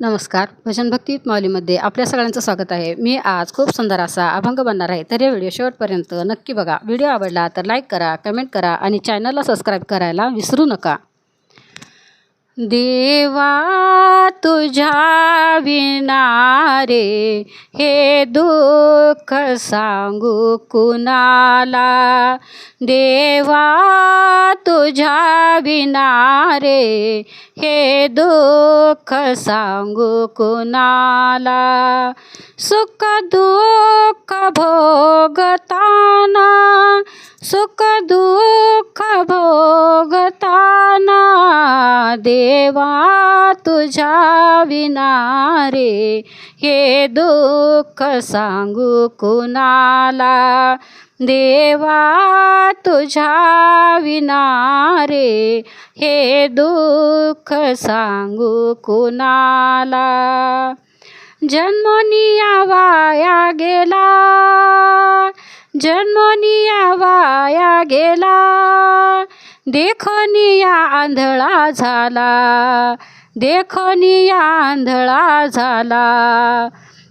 नमस्कार. भजन भक्ती माऊलीमध्ये आपल्या सगळ्यांचं स्वागत आहे. मी आज खूप सुंदर असा अभंग बनणार आहे. तर या व्हिडिओ शेवटपर्यंत नक्की बघा. व्हिडिओ आवडला तर लाईक करा कमेंट करा आणि चॅनलला सबस्क्राईब करायला विसरू नका. देवा तुझ्या विनारे हे दुःख सांगू कुणाला? देवा तुझ्या विनारे हे दुःख सांगू कुणाला? सुख दुःख भोगताना सुख दुःख भो देवा तुझ्या विनारे हे दुःख सांगू कुणाला? देवा तुझ्या विनारे हे दुःख सांगू कुणाला? जन्मनिया वाया गेला जन्मनिया वाया गेला देखनिया आंधळा झाला देखनिया आंधळा झाला.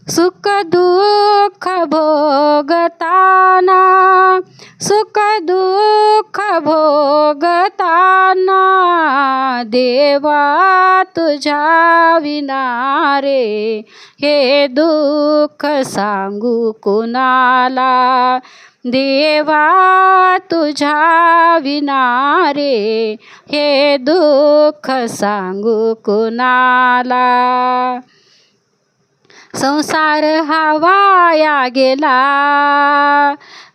सुख दुःख भोगताना सुख दुःख भोगताना देवा तुझ्या विनारे हे दुःख सांगू कुणाला? देवा तुझ्या विनारे हे दुःख सांगू कुणाला? संसार हा वाया गेला.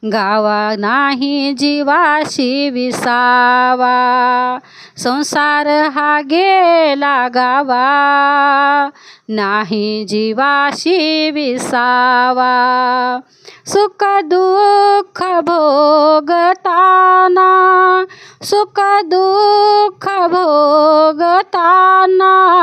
गावा नाही जीवाशी विसावा. संसार हा गेला गावा. नाही जीवाशी विसावा. सुख दुःख भोगताना सुख दुःख भोगताना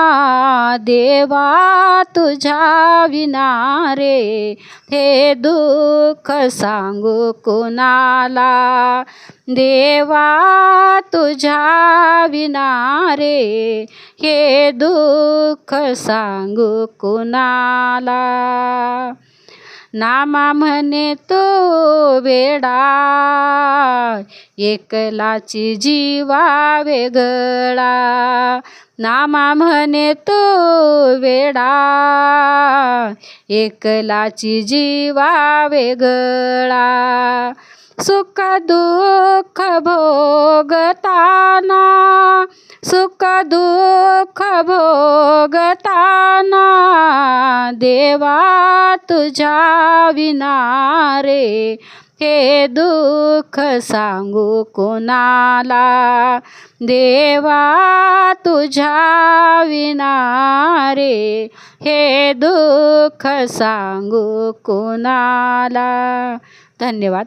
देवा तुझ्या विनारे हे दुःख सांगू कुणाला? देवा तुझ्या विनारे हे दुःख सांगू कुणाला? नामा म्हणे तो वेडा एकलाची जीवा वेगळा नामा म्हणे तो वेडा एकलाची जीवा वेगळा सुख दुःख भोगताना सुख दुःख भोगताना देवा तुझ्या विनारे हे दुःख सांगू कोणाला? देवा तुझ्या विनारे हे दुःख सांगू कोणाला? धन्यवाद.